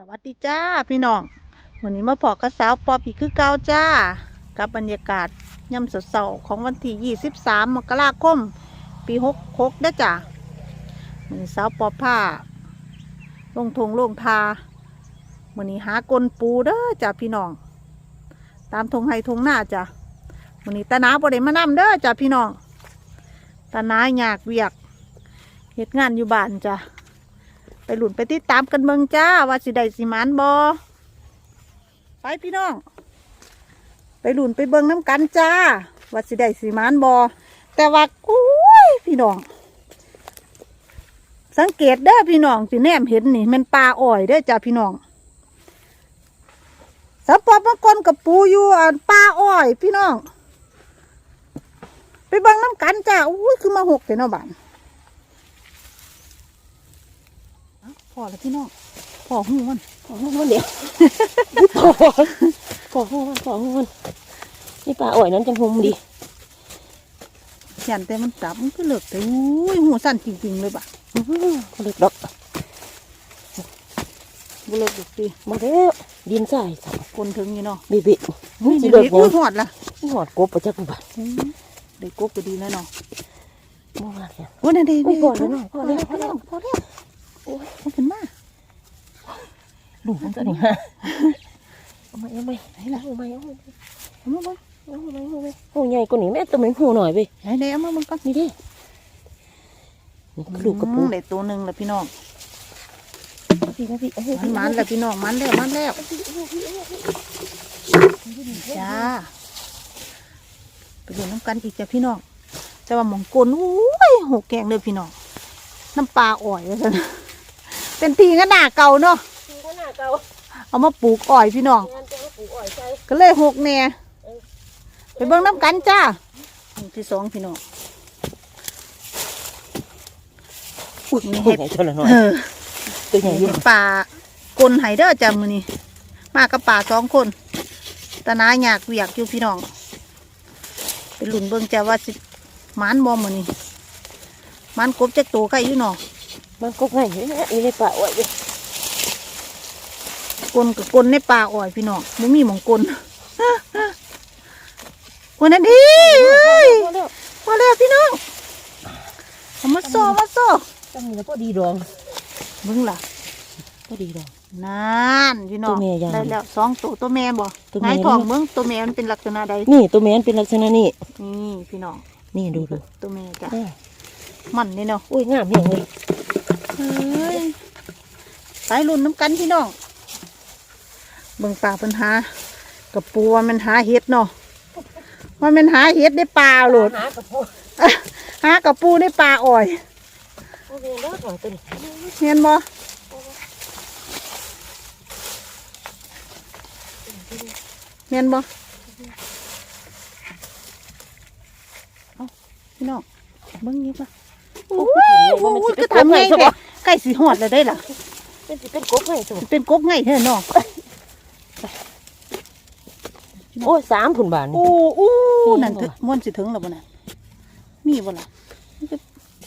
สวัสดีจ้าพี่น้องวันนี้มาพอกระสาวปอบอีคือเก่าจ้า กับบรรยากาศย่ำสดเสาของวันที่ 23 มกราคม ปี 66ได้จ้าวันนี้สาวปอผ้าลงทงลงทาวันนี้หากลปูเด้อจ้าพี่น้อง ตามทงไฮทงหน้าจ้าวันนี้ตาหนาบ่ได้มานำเด้อจ้าพี่น้องตาหนาอยากเวียกเหตุงานอยู่บ้านจ้า ไปหลุนไปติดตามกันเมืองจ้า ว่าสิได้สิมานบอไปพี่น้อง ไปหลุนไปเบิงน้ำกันจ้า ว่าสิได้สิมานบอแต่ว่าอุ้ยพี่น้อง สังเกตเด้อพี่น้องสิแนมเห็นนี่มันปลาอ่อยเด้อจ้าพี่น้องสับปอบมากนกับปูอยู่อ่านปลาอ้อย พี่น้อง ไปเบิงน้ำกันจ้า อุ้ยคือมาหกเถอะเนาะบ้าน อแล้วพี่น้องพอหูมันขอหูมันเดี๋ยวขอขอหูมันขอหูมันนี่ปลาอ่อยนั้นจังหงมันดียันแต่มันจับมันก็เลิกแต่อุ้ยหูสั่นจริงๆเลยบ่ะอื้อหือเขาเล็กดอกบ่เลิกดอกตีมาแล้วดินทรายสับคนถึงนี่เนาะเบิบอุ้ยสิเด็เลิกกอุ้ยัยงหอดละหอดกบประจักษ์บ้านอืมได้กบก็ดีแล้วเนาะมองอะไรเนี่ยโอ้ยนั่นเด็อุ้ยพอแล้วเนาะพพออแล้แล้ววพอแล้วพ อแล้วโอ้ยมันขึ้นมาดูมันตัวนี้ฮะเอาไหมเอาไหมไหนล่ะเอาไหมเอาไหมเอามาบ่เอาไหมเอาไหมหูใหญ่กว่านี้แม่ตัวเหม็นหูหน่อยไปไหนไหนเอามามันก่อนนี่ดินี่คือลูกกระปุอืกมได้ตัวหนึ่งแล้วพี่น้องพี่นะพี่เอาให้มันมันแล้วพี่น้องมันแล้วมันแล้วจ้าไปดูน้ำกันอีกจ้ะพี่น้องแต่ว่าหมองกลนอุ้ยหกแกงเลยพี่น้องน้ำปลาอ่อยว่าซั่น เป็นทีก็หน้าเก่าเนาะก็หน้าเก่าเอามาปลูกอ่อยพี่น้องงานจะมาปลูกอ่อยใส่ก็เลยหกแหน่ไปเบิ่งน้ำกันจ้าหมู่ที่สองพี่น้องอุ้ยนี่นี่เห็เห็ดดตัวละหน่อยเออตัวใหญ่อเห็ยู่ดป่ากลนไห้เด้อจ้ามือนี้มากับป่าสองคนตานาอยากเวียกอยู่พี่น้องไปหลุนเบิ่งจ้าว่าสิหมานบอมือนี้หมันกบจักตัวใกล้อยู่เนาะ มันก็ง่ายอยู่นะอยู่ในป่าอ่อยอยู่กลนกับกลนในป่าอ่อยพี่น้องไม่มีหมองกลนวันนั้นดีเอ้ยพอแล้วมาแล้วพี่น้องเอามาโซ่มาโซ่ตั้งนี้พอดีดองมึงล่ะพอดีดองนั่นพี่น้องตัวแม่ยังได้แล้วสองตัวตัวแม่บ่ตัวไงแม่ทองนี่เมืองตัวแม่มันเป็นลักษณะใดนี่ตัวแม่นเป็นลักษณะนี้นี่พี่น้องนี่ดูดูตัวแม่จ้ะแม่มันนี่เนาะอุ้ยงามอย่างเลยเฮ้ย สายรุ่นน้ำกันพี่น้องเบิ่งป่าปัญหากับปูว่ามันหาเห็ดเนาะว่ามันหาเห็ดได้ปลาโหลดหากระโปงหากับปูได้ปลาอ่อยเคแล้วถอยตัวนี้เห็นบ่เห็นบ่เอาพี่น้องเบิ่งนี้ป่ะโอ้ยโอ้ยก็ทำไงแก ล้สิหอดแล้วได้ล่ะเป็นสิเป็นกบไงตัวเป็นกกไงเถอะน้องโอ้ยสามผุนบาทนี่โอ้โอ้นี่นั่นบ่ถึงม่วนสิถึงแล้วบ่น่ะมีบ่ล่ะ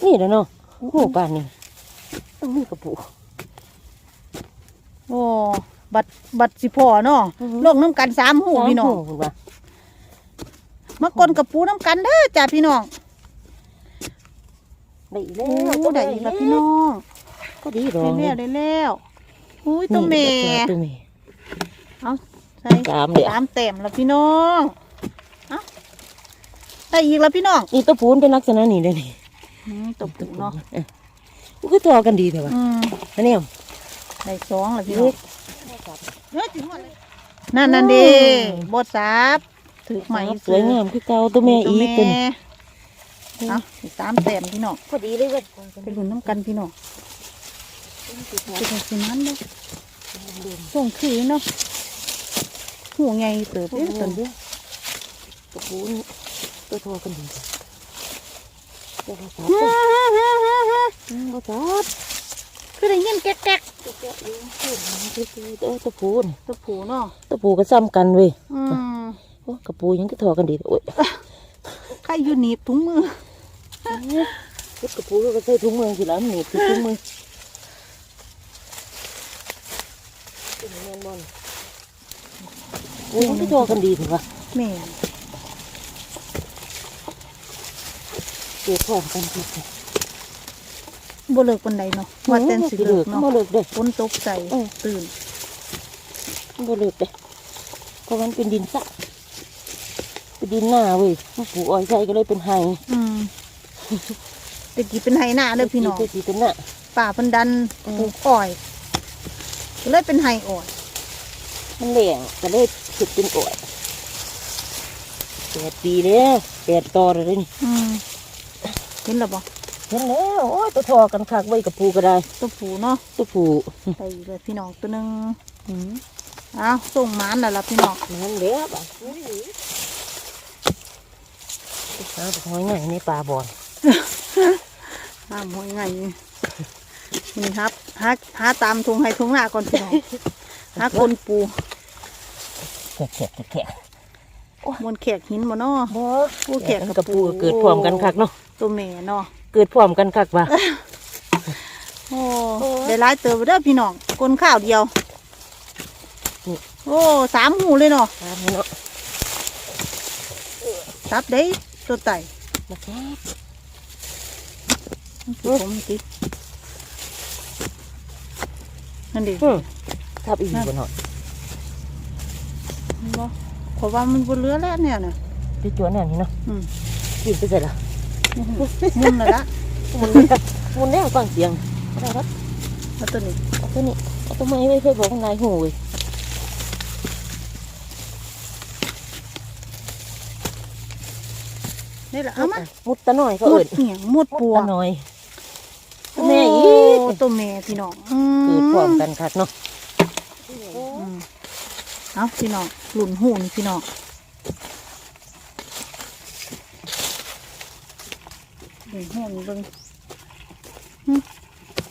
นี่แหล้วเนาะโอ้โหบานนี่ต้องมีกระปุกโอ้บัดบัดสิพอเนาะอือฮึลงน้ำกันสามหูพี่น้องสามผุนบาทมากลกับปูน้ำกันเด้อจ้าพี่น้องได้อีกโอ้แล้วได้อีกแล้วพี่น้อง ก็ดีดอได้งแล้วได้แล้วอุ้ยตัวแม่นี่ตัวแม่เอาใส่สามเดี๋ยวสามเต็มแล้วพี่น้องเอาได้อีกแล้วพี่น้องนี่ตัวปูนเป็นลักษณะนี้เลยนี่อืมตัวปูเนาะออมันก็ทอกันดีเถอะวะอืมอันนี้ได้สองแล้วพี่น้องเฮ้ยนั่นนั่นเดีอืมบดซับถือไหมสวยงามคือเก่าตัวแม่อีกตัวนี้เอาอีกสามแต้มพี่น้องพอดีเลยเว้ยไปลุ้นน้ำกันพี่น้อง เป็นสิมันเนาะส่งคือเนาะหูไงเติบเด้อตนเดียวตัวปูนตัวทอกันดีตัวภาษาฮ่าฮ่าฮ่าฮ่าฮ่าภาษาคือได้ยินแก๊กแก๊กตัวตัวปูนตัวผูเนาะตัวปูก็ซ้ำกันเว้ยอือกระปูยังก็ทอกันดีโอ้ยใครอยู่หนีบถุงมือกระปูก็ใส่ถุงมือสิแล้วหนีบถุงมือ โอ้ยมันก็โทรกันดีถูกปะแม่นเกิดพร้อมกันทุกคนบ่เลิกปานใดเนาะว่าแต่นสิเลิกเนาะบ่เลิกเด้อ ฝนตกใจเออ ตื่นบ่เลิกเด้อเพราะมันเป็นดินสะเป็นดินหน้าเว้ยมันปลูกอ้อยใส่ก็เลยเป็นไฮอืมตะกี้เป็นไหหน้าเด้อพี่น้องเป็นสีเป็นหน้า ป่าเพันดันอืมปลูกอ้อยก็เลยเป็นไหอ้อยมันแหลงก็เลย ขุดเป็นอ้อยแปดปีแล้วแปดต่อเลยนี่อืมเห็นแล้วบ่เห็นแล้วโอ้ยตัวทอกันคักไว้กับปูก็ได้ ตัวผูเนาะตัวปูไปเลยพี่น้องตัวหนึงอืมอ้าวส่งหมานแล้วล่ะพี่น้องนั่นแหล้วบ่ะหาไปหอยใหญ่ในป่าบอนห้ามห้อยไงนี่ครับหาหาตามทงให้ทงหน้าก่อนพี่น้องหาคนปูแขกแขกแขกมวนแขกหินบ่เนาะบ่ปูแขกกับปูก็เกิดพร้อมกันคักเนาะตัวแม่เนาะเกิดพร้อมกันคักว่ะโอ้ได้หลายเติบเด้อพี่น้องกลนข้าวเดียวนี่โอ้สามหูเลยเนาะตามนี้เนาะตับได้ตัวไต่มาแค่ผมตินั่นดิอืมทับอีกบ่เนาะ บ่ขอยว่ามันบนเรือแล้วเนี่ยน่ะดิจวนแน่นี่เนาะอืมกินไปใส่ละมุนเลยละหมุนเลยหมุนแล้วฟังเสียงอะไรครับเอาตัวนี้เอาตัวนี้เอาตัวไม้ไว้เคยบอกนายหูเว้ยนี่แหละเอามามุดตะหน่อยเขามุเอิดดเหียงมุดมุดปัวตะหน่อยโอ้แม่อีกตัวแม่พี่น้องอืเกิดพร้อมกันคักเนาะอืม เอาพี่น้องหลุนหูนี่พี่น้องหลุนหูนี่เบิ่งหึ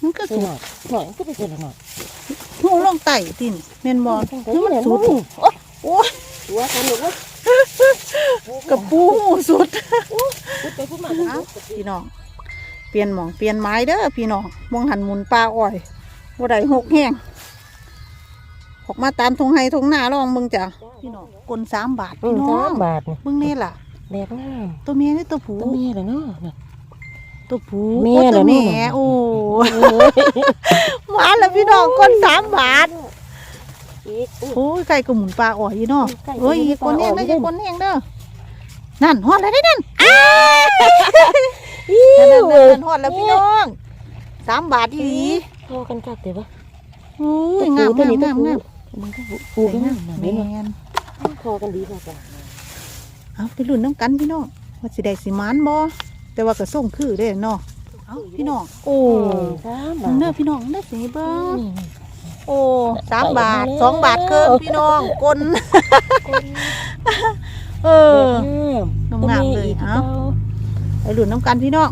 มันก็ใส่สุดหน่อยหน่อยก็ไปใส่ละหน่อยหูลงไต่ตินเมนบอลตั้งแต่นี่นี่มันแหละสุสุดดโอ้โอ้ยตัวสนุกเว้ยกับปูหูสุดพูดไปพูดมาเอาพี่น้องเปลี่ยนหมองเปลี่ยนไม้เด้อพี่น้องมองหันหมุนปลาอ้อยว่าใดหกแห้ง ออกมาตามทงไฮทงหน้าลองเบิ่งจ้ะพี่น้องกลสามบาทอืพี่มน้อสางมบาทนี่เบิ่งนี่ล่ะแบบงามตัวเมียนี่ตัวผูตัวเมียเลยเนาะน่ะตัวผูเมียโอ้ตัวเหรอแม่เนี่ยโอ้มาแล้วพี่น้องกลสามบาทอีกโอ้ยไก่ก็หมุนปลาอ้อยอยู่เนาะไก่ก็เฮ้ยหมุนคนแห้งปลาอ้อยได้อยู่คนแห้งเด้อนั่นฮอดอะไรได้นั่นอิ้นั่นวนั่นเว้ยนั่นฮอดแล้วพี่น้องสามบาทอีหลีโทรกันคักเดี๋ยววะโอ้ยงามงามงามงาม มันก็ปูกันงานะมแมนี่เนาะนคอกันดีมากจ้ะเอาไปลุ้นน้ำกันพี่น้องว่าสิได้สิมานบ่แต่ว่าก็ส่งคือเด้เนาะเอาพี่น้องโอ้สามมึบางทเด้อพี่น้องได้สิเบิ้งนี่โอ้สามไปบาทแล้วสองบาทเคิงพี่น้องกลเอองามๆเลยเอ้าไปลุ้นน้ำกันพี่น้อง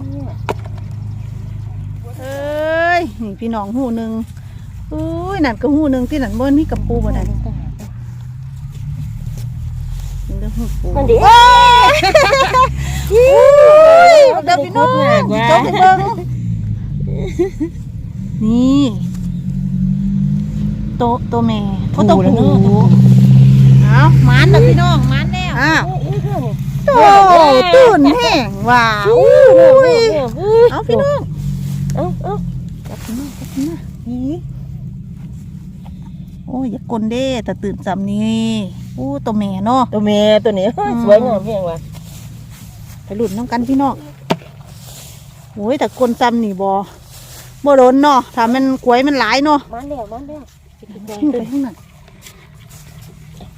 เอ้ยนี่พี่น้องหูหนึ่ง อุ้ยนั่นก็หูหนึ่งที่นั่นบนมีกับปูบ่นั่นนี่เด้อหูปูมันดีอุ้ยเด้อพี่น้องจบให้เบิ่งนี่โตโตแม่โอ้โตผูเอาหมันเด้อพี่น้องหมันแล้วอ้าวโตตื่นแห้งว้าวอุ้ยเอาพี่น้องเอาเอา จับขึ้นมาจับขึ้นมานี่ โอ้ยอย่ากลนเด้แต่ตื่นจำนี่โอ้ตัวแม่เนาะ ตัวเมียตัวนี้ สวยงามเพียงว่ะไปหลุดน้ำกันพี่น้องโอ้ยแต่กลนจำนี่บอบ่โดนเนาะถ้ามันกล้วยมันหลายเนาะมันแล้วมันแล้วทิ้งไปข้างนั้น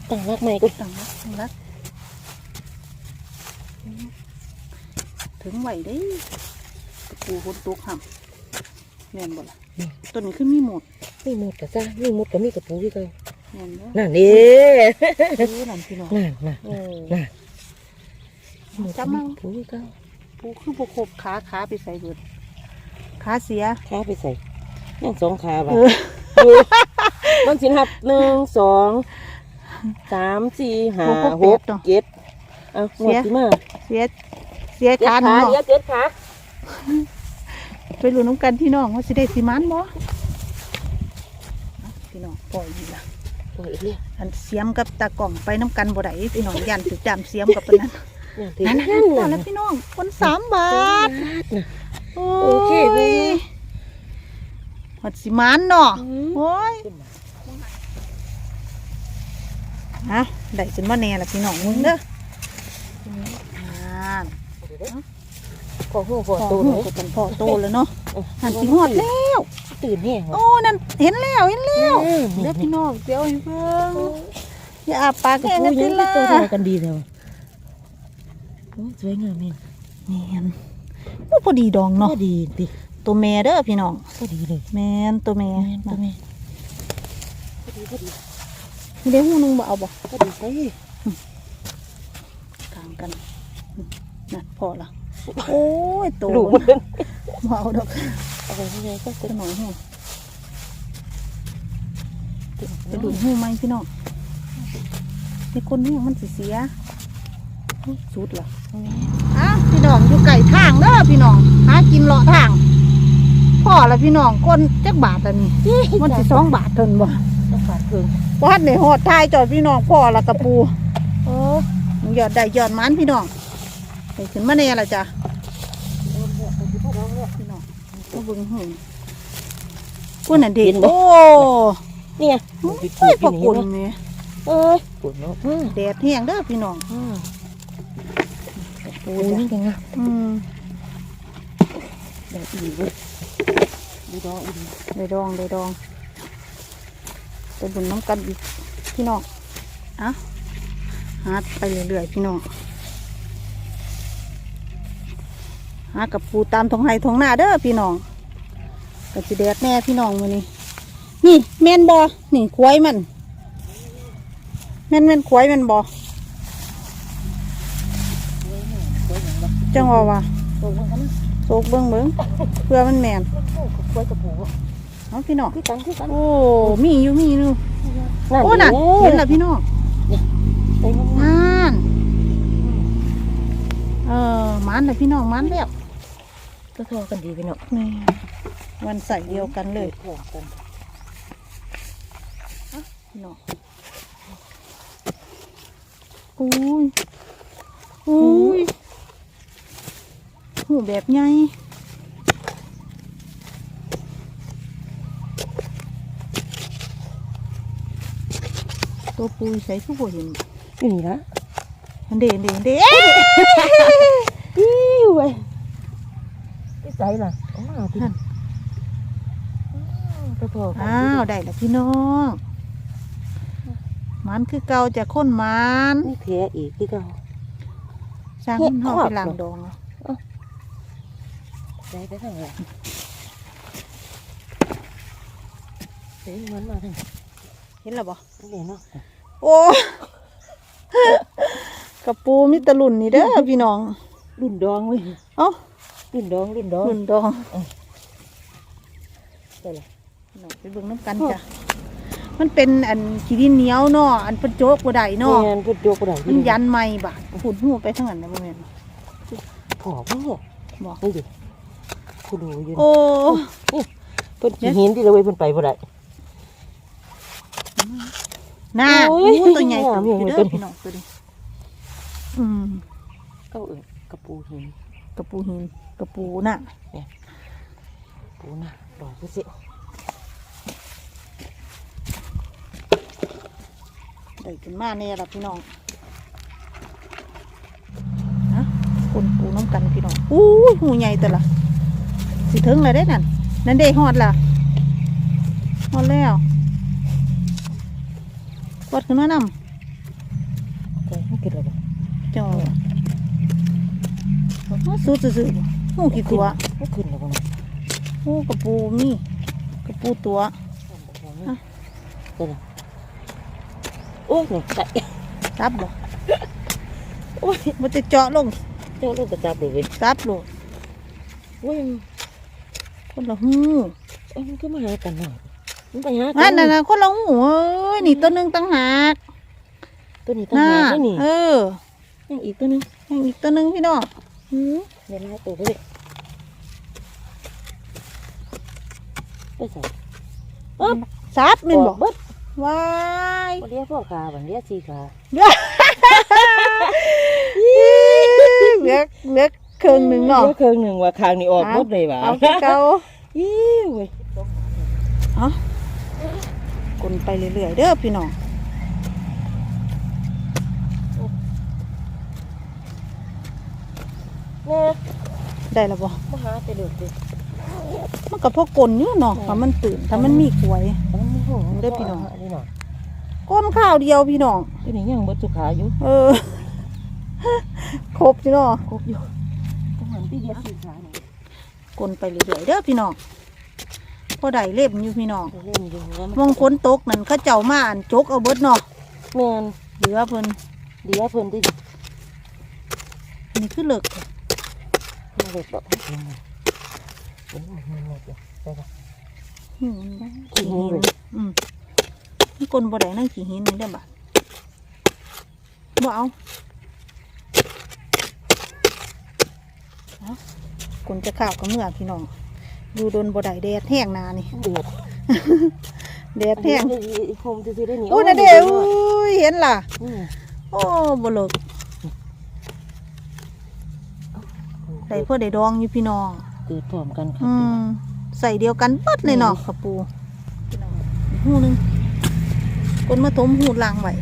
ตั้งรักใหม่กูต่างรักต่างรักถึงไหวเด้ปูคนตุกห่ำแม่นบ่ล่ะ ตัวนี้ขึ้นมีหมดมีหมดกับซ่ามีหมดกับมีกับปูพี่ก็แม่นเนาะนั่นนี่เออนั่นพี่น้องนั่นนั่นโอ้นั่นจำมั่งปูพี่ก็ปูคือบุคบขาขาไปใส่เบิดขาเสียขาไปใส่ยังสองขาบ่ะเออมันสินับหนึ่งสองสามสี่ห้าหกเจ็ดเอาหมดที่มาเสียเสียเจ็ดขาหขานึ่งเดี๋ยวเจ็ดขา ไปลุ้นน้ำกันพี่น้องว่าสิได้สิมันบ่เอาพี่น้องปล่อยนี่ล่ะปตัวอีกแล้วอันเสียมกับตากล่องไปน้ำกันบ่ได้พี่น้องยันถือจามเสียมกับปานนั้นนั่นถึงนั่นนั่นนั่นน่ะแล้วพี่น้องคนสามบาทน่ะโอ้โอเคเว้ยยหดสิมานเนาะอืมโอ้ยฮะได้จนว่าแน่ละพี่น้องมึงเด้ออ่า พอหัวพพออตูโตนก็เป็นพอโตแล้วเนาะหันสิหอดแล้ว ตื่นแห้งโอ้นั่นเห็นแล้วเห็นแล้วอืมเด้อพี่น้องเดี๋ยวให้เพิ่งอย่าอาปากแค่แค่นั้นั้นนติติละละตัวเท่ากันดีแล้วโอ้สวยงามเองแม่นโอ้พอดีดองพเนาะอดีติตัวแม่เด้อพี่น้องพอดีเลยแม่นตัวแม่แม่นตัวแม่พอดีพอดีมีได้หูหนึงบ่เอาบ่พอดีใส่กลางกันนั่นพอละ โอ้ยโตลูกบ่มันเอาดอกเอาไปที่ไหนก็จะหน่อยหูไปดูหูไหมพี่น้องในคนนี้มันสิเสียอุ๊ยสุดละอ้าวพี่น้องอยู่ไก่ทางเด้อพี่น้องหากินเลาะทางพ่อละพี่น้องคนจักบาทละนี่มันสิสองบาทเทินบ่ต้องฝาดเพิงวัดในหอดทายจอดพี่น้องพ่อละกระปูโอ้ยอดได้ยอดมันพี่น้อง ไปขึ้นมาแน่ละจ้ะพี่น้องก็เบิ่งหูพูดน่ะเด็กโอ้นี่ไงไม่พอกุนแม่เอ้ยปวดเนาะอืมแดดแห้งเด้อพี่น้องอืมกระปูโอ้ยจ้ะนี่ยังไงอืมได้อีกเว้ยดูดอกอีกได้ดองได้ดองไปบุญน้ำกันอีกพี่น้องอะหาไปเรื่อยๆพี่น้อง หากับปูตามทงไห้ทงหน้าเด้อพี่น้องก็สิแดดแน่พี่น้องมือนี้นี่แม่นบอนี่ควายมันแม่นแม่นควายแม่นบอสวยอย่างละจังว่าว่าสวยอย่างนั้นโศกเบิ้งเบิ้งเพื่อมันแม่นสวยกับผูเอาพี่น้องคือกันคือกันโอ้มีอยู่มีอยู่นั่นโอ้น่ะเห็นแล้วพี่น้องเต็มนั่นเออมันเลยพี่น้องมันแล้ว ก็ทอกันดีพี่น้องนี่วันใส่เดียวกันเลยพร้อมกันพี่น้องอุ้ยอุ้ยหูแบบใหญ่ตัวปุยใส่ผู้บ่เห็นอยู่นี่ละอันเด่นเด่นเด่นอิ้วเว้ยที่ ใจล่ะเอามาพี่ก็ทอกันอ้าวได้แล้วพี่น้องมันคือเก่าจะค้นมันนี่แพ้อีกที่เก่าสร้างมันห้องไปล้างดองเอาใจไปทางไหนเสียงมันมาทางเห็นแล้วบ่นี่เนาะโอ้กระปูมิตรลุ่นนี่เด้อพี่น้อง รุ่นดองเว้ยเอ้า รุ่นดองรุ่นดองลุ่นดองได้เลยพี่น้องไปเบิ่งน้ำกันจ้ะมันเป็นอันขี้ดินเหนียวเนาะอันเป็นโจกบ่ได้เนาะแม่นพุดโยกกระดาษมันยันไม่บาดผุดหูไปทั้งนั้นนะบ่แม่นผอมเนี่ยบ่นี่ดิผู้ดูอยู่โอ้เพิ่นสิเห็นที่เราไว้เพิ่นไปบ่ได้น่าโอ้โอ้ยตัวใหญ่งามตัวอย่างเด้ตัวอนี้พี่น้องตัวนี้อืมก็เอิ้นกระปูหินกระปูหิน กระปูน่ะปูน่ะดอกคือสิได้ขึ้นมาแน่ละพี่น้องฮะคนปูน้ำกันพี่น้องอู้ยหูใหญ่แต่ละสิถึงเลยได้นั่นนั่นเด้ฮอดล่ะฮอดแล้วกดขึ้นมานใจมันกินอะไรบ่ำจังหวะอ้าวสูดซื่อ ๆหูกี่ตัวมันขึ้นแล้วบ่นะโอ้กระปูมีกระปูตัวได้ละโอ้ยนี่ใส่ซับบ่โอ้ยมันจะเจาะลงเจ้าลูกกระจับเลยเว้ยซับโลดโอ้ยคนละหูเอ้ยมันก็มาหากันหน่อยมันไปหากัอันนั้นนะคนละหูเอ้ยนี่ตัวหนึงตั้งหากตัวนี้ตั้งน่าหากนี่เออยังอีกตัวหนึงยังอีกตัวหนึงพี่น้องหืม เดี๋ยวลาตัวไปเลยไปใส่ซับแมันบอกเบิดโอ้ว้ายบ่เรียกพ่อขาบันเรียกสีขาเหลือเหลือเหลือครึ่งหนึ่งเนาะเรียกเครื่องหนึ่งว่าคางนี่ออกหมดเลยว่ะเอาคือเก่าอี้เว้ยเอากลนไปเรื่อยๆเด้อพี่น้อง แม่ได้แล้วบ่มาหาแต่เดือดเลยมันก็พอกลนอยู่เนาะถ้ามันตื่นถ้ามันมีกล้วยแต่มันมีหัวเด้อพี่น้องนี่หน่อยก้นข้าวเดียวพี่น้องตัวนี้ยังบดสุขาอยู่เออ ครบจ้เนาะครบอยู่ต้องหันที่เรียกสีขาเนี่ยกลนไปเรื่อยๆเด้อพี่น้องพอได้เล็บอยู่พี่น้องเล่นอยู่ว่ามองฝนตกนั่นเขาเจ้ามาอันจกเอาเบิดเนาะแม่นเหลือเพิ่นเดี๋ยวเพิ่นที่นี่คือเลิกมาเด็ดดอก เห็นไหมเห็นไหมเห็นไหมเดี๋ยวไปก่อนอืมขี้หินอืมนี่กลนบ่ได้นั่งขี้หินนี่ได้อบัดบ่เอาเอากลนจะข้าวกับเมื่อพี่น้องอยู่โดนบ่ได้แดดแห้งหนานี่เดือดแดดแห้งคมจะซื้อได้หนีโอ้นะเด้ออุ้ยเห็นล่ะอืมโอ้บ่เลิก ได้เพื่อได้ดองอยู่พี่น้อง เกิดพร้อมกันครัอืมใส่เดียวกันเบิดเลยเนาะกระปูหูหนึงคนมาถมหูหลังไว้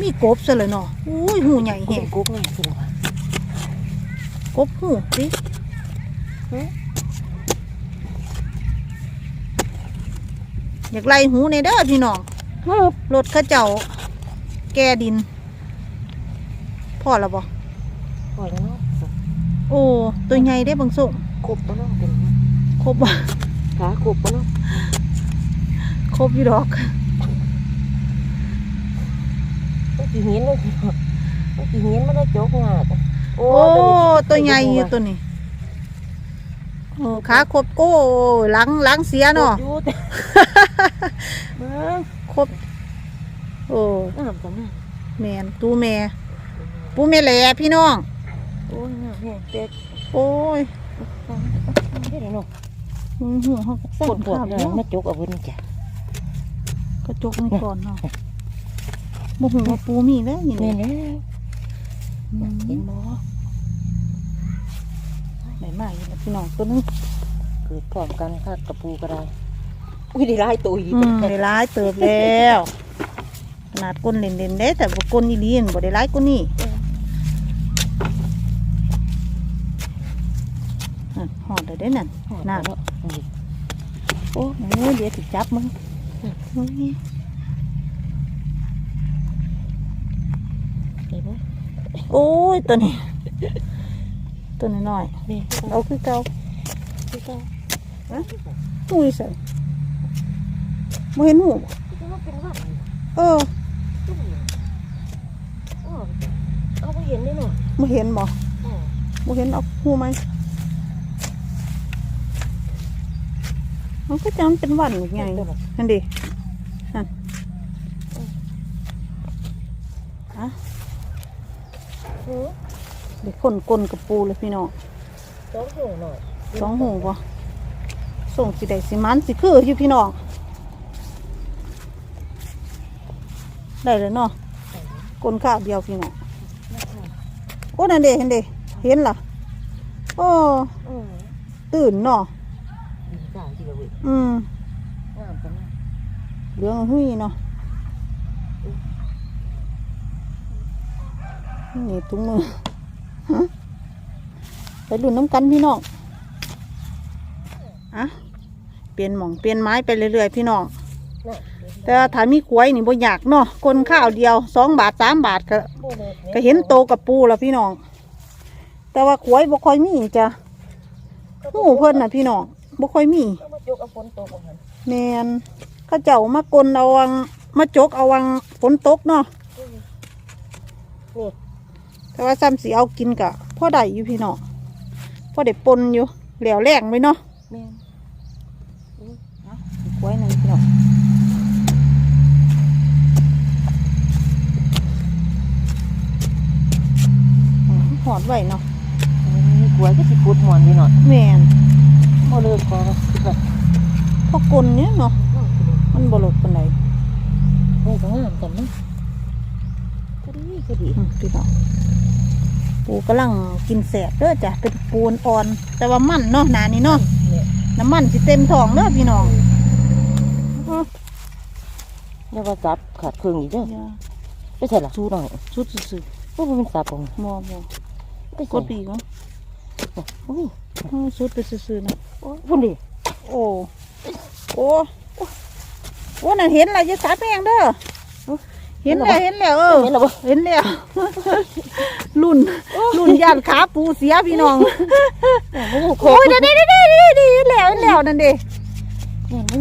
มีกบซะเลยเนาะอุ้ยหูใหญ่เห็แฮะนกุ๊กเลยสิลูกกบหูสิอยากไล่หูในเด้อพี่น้องครับรถเข้าเจ้า แกดินพ่อแล้วบ่ ปล่อยแล้วเนาะโอ้ตัวใหญ่ได้บางส่งครบปะเนาะเป็นครบบ่ขาครบปะเนาะครบอยู่ดอกต้องกี่เห็นเลยต้องกี่เห็นไม่ได้โจกงาดโอ้ ตัวใหญ่อยู่ตัวนี้โอ้ขาครบโก้หลังหลังเสียเนาะอยู่แต่เบิ่งครบโอ้น้ำจังนะแมนตูแม่ปูแม่แหล่พี่น้อง โอ้ยน้ำแห้งเต็กโอ้ยไม่ได้เนาะมึงหัวเขาสั่ปนวดปวดขาเลเนาะยมาจกเอาเพิ่นจ้ะกระจกนี่ก่อนเนาะบ่หูว่าปูมีแล้วนี่แม่นี่นแล้วเห็นบ่ไหนมาอีกแล้วพี่น้องตัวนึงเกิดพร้อมกันค่ะกระปูกระไดอุ้ยได้หลายตัวอีกอืมได้ร้ายเติบแล้วขนาดก้นเล่นๆเด้แต่บ่ก้นอีหลีนบ่ได้ร้ายกว่านี้อะหอด ได้เด้นั่นน่าเนาะโอ้ยเดี๋ยวสิจับมึงโอ้ยเห็นบ่โอ้ยตัวนี้ ตัวน้อยนี่ๆเอาคือเก่าคือเก่าหูยใส่บ่เห็นหูบ่คือว่าเป็นว่าเออเอาไปเห็นได้เนาะบ่เห็นบ่อ๋อบ่เห็นเอาหูไหม มันก็จำเป็นหวันอีกไงนั่นดินั่นอะหือเด็กคนกลนกับปูเลยพี่น้องสองหูหน่อยสองหูบ่ส่งสิได้สิมันสิคืออยู่พี่น้องได้เลยเนาะกลนข้าวเดียวพี่น้องโอ้นั่นเด้เห็นเด้เห็นล่ะโอ้อืมตื่นเนาะ ดีใจที่ละเว้ย อืมงามจังเหลืองหุ้ยเนาะนี่ถุงมือไปรุ่นน้ำกันพี่น้องอะเปลี่ยนหม่องเปลี่ยนไม้ไปเรื่อยๆพี่น้องแต่ว่าถ้ามีกล้วยนี่บ่อยากเนาะคนข้าวเดียวสองบาทสามบาทก็โบ้เก็เห็นโตกับปูแล้วพี่น้อง แต่ว่ากล้วยบ่ค่อยมีจ้ะหูเพิ่นน่ะพี่น้องบ่ค่อยมี จกเอาฝนตกเอาหันแมนเข้าเจ้ามากลเอาวังมาจกเอาวังฝนตกเนาะนี่แต่ว่าซ้ำสีเอากินกะพ่อได้อยู่พี่น้องพ่อได้ปนอยู่เหลวแรงไว้เนาะแม่นอีกไว้หนึ่งพี่น้องอืมหอดไว้เนาะ มีกล้วยก็สิพูดหมอนนี่หน่อยแมน บ่เลิกก่อนคิดว่า พอกลเนี่ยเนาะอืมมันบ่หลกปานใดโอ้ก็งามกันนะก็ดีก็ดีอืมพี่น้องปูกำลังกินแสบเด้อจ้ะเป็นปูนอ่อน แต่ว่ามันเนาะหนานี้เนาะเนี่ยน้ำมันสิเต็มท้องเด้อพี่น้องเนี่ยว่าจับขาดเครื่องอีกเด้ออย่าไปใส่ละสู้หน่อยชุดซื่อโอ้มันสับของๆมอมอไปกใส่ดปีกเนาะโอ้ยอืมชุดไปซื่อๆนะโอ้ยพุ่นดิโอ้ โอ้โอ้น่ะเห็นอะไรจะสาแพงเด้อเห็นแล้วเห็นแล้วเออเห็นแล้วเห็นแล้วรุ่นรุ่นยานขาปูเสียพี่น้องโอ้ยเดี๋ยวเดี๋ยวเดี๋ยวเดี๋ยวเด้เห็นแล้วเห็นแล้วนั่นเด้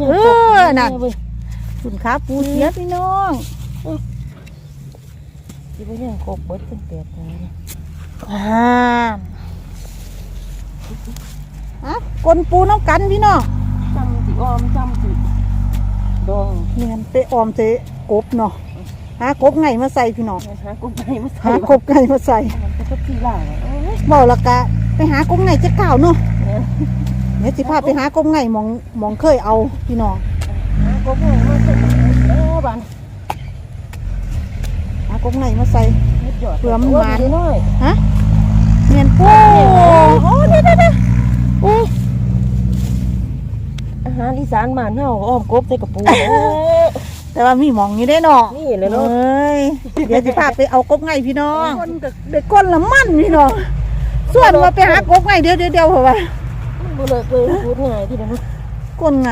เออนั่นเว้ยรุ่นขาปูเสียพี่น้องที่มันยังโคเบิดตั้งแต่ตายเลยอ่าอะกลปูน้ำกันพี่น้อง ออมจำสิดองเนียนเตะออมเตะกบเนาะหากบไงมาใส่พี่น้องหากบไก่มาใส่หากบไงมาใส่มันก็ที่ล่างอะโอ้ยบอกและกะไปหากบไงจะก่าวเนาะเนี่ยเดี๋ยวสิพาไปหากบไงหมองหมองเคยเอาพี่น้องหากบไก่มาใส่แล้วบ้านหากบไงมาใส่เฮ็ดยอดเผื่อมันหวานโอ้ยน้อยฮะเนียนปูโอ้เดี๋ยวเดี๋ยวเดี๋ยวโอ้ย อาหารอีสานบ้านเฮาอ้อมกบใส่กระปูเอ้ยแต่ว่ามีหมองอยู่ได้เนาะนี่เลยเนาะเอ้ยเดี๋ยวสิพาไปเอากบไงพี่น้องคนกับเด็กก้นละมันพี่น้องส่วนว่าไปหากบไงเดี๋ยวเดี๋ยวเดี๋ยวเพราะว่ามันบ่เลิกเลยพูดง่ายที่เดียวเนาะก้นไง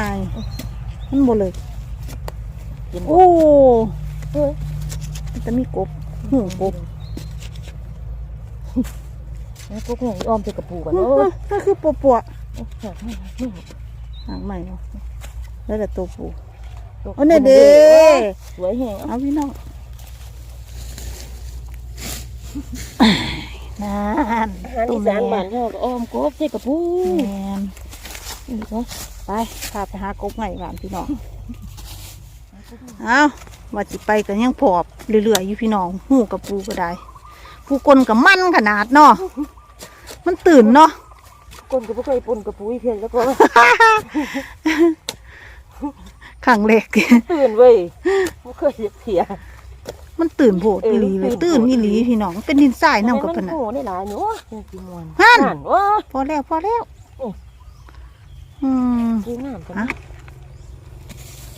มันบ่เลยกินบ่โอ้เฮ้ยแต่มีกบหูกบแล้วกบไงอ้อมใส่กระปูกันนั่โอ้ยนคือปัวปัวหักไม่ หักไม่หักหางใหม่เนาะแล้วแต่ตัวปูตกโอ้เนี่ยเด้สวยแฮงเอาพี่น้องนั่นอาหารอีสานบ้านเฮาก็อ้อมกบใส่กระปูแมนนี่เนาะไปพาไปหากบไงบ้านพี่น้องเอาว่าสิไปกันยังพอบเรื่อยๆอยู่พี่น้องหูกับปูก็ได้ปูกลกับมันขนาดเนาะมันตื่นเนาะ คนก็บ่เคยปนกระปูอีเพียนแล้วก็ขังเล็กตื่นเว้ยบ่เคยเสียมันตื่นโผดเอออีหลีเลยตื่ตื่นนโพดอีหลีพี่น้องเป็นดินทรายน้ำกับมัพะนะโหได้หลายเนาะจังสิม่วนหั่นว้าพอแล้วพอแล้วโอ้อืมสวยงามจังอะ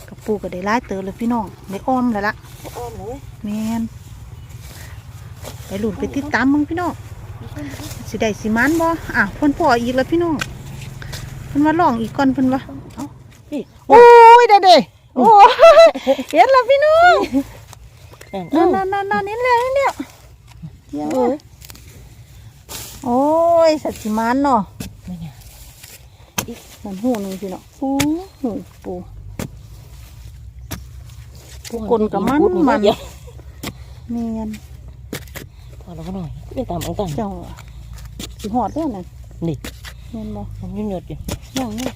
กับปูก็ได้ร้ายเติมเลยพี่น้องได้อ้อมแล้วละอ้อมเลยแมนไปหลุนไปติดตามมึงพี่น้อง สิได้สิมันบ่อะเพ่นพ่ออีกแล้วพี่น้องเพิ่นว่าลองอีกก่อนเพิ่นว่าพี่โอ้ยเด้เด้โอ้เห็นแล้วพี่น้องแอนนั่เอ้านนั่นนั่นนั่นเห็นแล้วเห็นแล้วเดี๋ยวเอ้ยโอ้ยสัตว์สิมันเนาะไม่ไงมันหูหนึงพี่น้องหูหูปูกลกับมันพูดมันเยอะแมนพอแล้วก็หน่อย เป็นตามอังตังเจ้าสิหอดแล้วนั่นนี่แม่นบ่มันยืดหยดอยู่ย่างนี้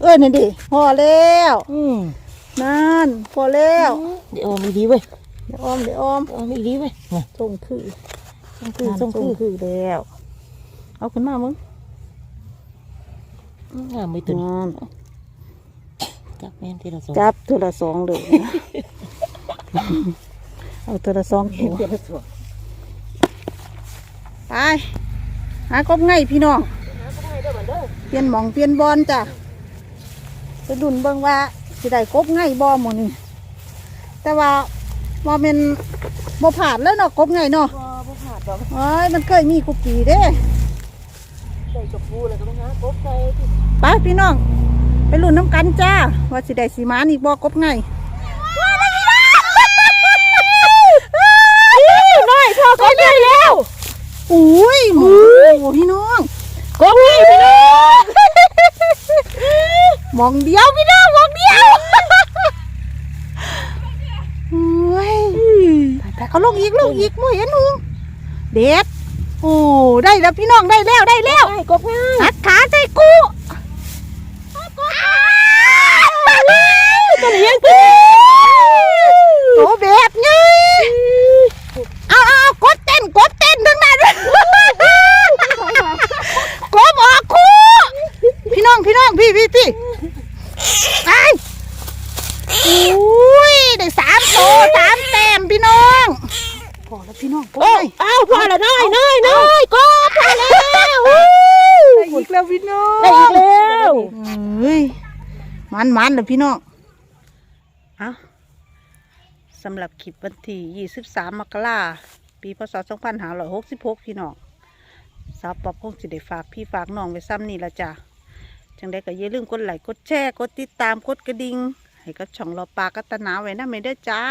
เอ้ยนี่นดิพอแล้วอืมนั่นพอแล้วเดี๋ยวมีดีเว้ยเดี๋ยวอ้อมเดี๋ยวอ้อมเอามีดีเว้ยน่ะส่งคือส่งคือนั่นส่งคือคือแล้วเอาขึ้นมามึงงามไม่ตื่นนั่นจับแม่นที่เราส่งจับเทอละสองเลยนะเอาเทอละสองตัวเดี๋ยวเราส่ง ไปหากบไงพี่น้องเปลี่ยนหมองเปลี่ยนบอลจ้ะไปดุนเบิ่งว่าสิได้กบไงบ่หมนี่แต่ว่าว่าเป็นบ่ผ่านแล้วเนาะกบไงเนาะบ่บ่ขาดดอกเอ้ยมันเคยมีกุกปีเด้ใส่กระปูแล้วก็ต้องหากบใส่ที่ไปพี่น้อง ไปลุ้นน้ำกันจ้า ว่าสิได้สีมานอีกบ่กบไงน้อยพอกบได้แล้ว อุ้ยหมูพี่น้องกบไงพี่น้องหมองเดียวพี่น้องหมองเดียวโอ้ยแต่เขาลงอีกลงอีกมือเห็นหงเด็ดโอ้ได้แล้วพี่น้องได้แล้วได้แล้วไอ้กบไงหัดขาใจกูตัวเลี้ยงกูโตแบบไงเอาเอาเอากดเต้นกดเต้นทั้งนั้นกบออกคู่พี่น้องพี่น้องพี่พี่พี่ไป อ้าวพอแล้วน้อยน้อยน้อยก็พอแล้วอู้ ได้อีกแล้วพี่น้อง ได้อีกแล้ว เฮ้ยมันมันเลย พี่น้องเอาสำหรับคลิปวันที่ 23 มกราปีพศ 2566 พี่น้องสาวปอบคงสิได้ฝากพี่ฝากน้องไว้ซ้ำนี่ละจ้ะจังได้ก็อย่าลืมกดไลค์กดแชร์กดติดตามกดกระดิ่งให้กับช่องรอปลากัตนาไว้นะไม่ได้จ้า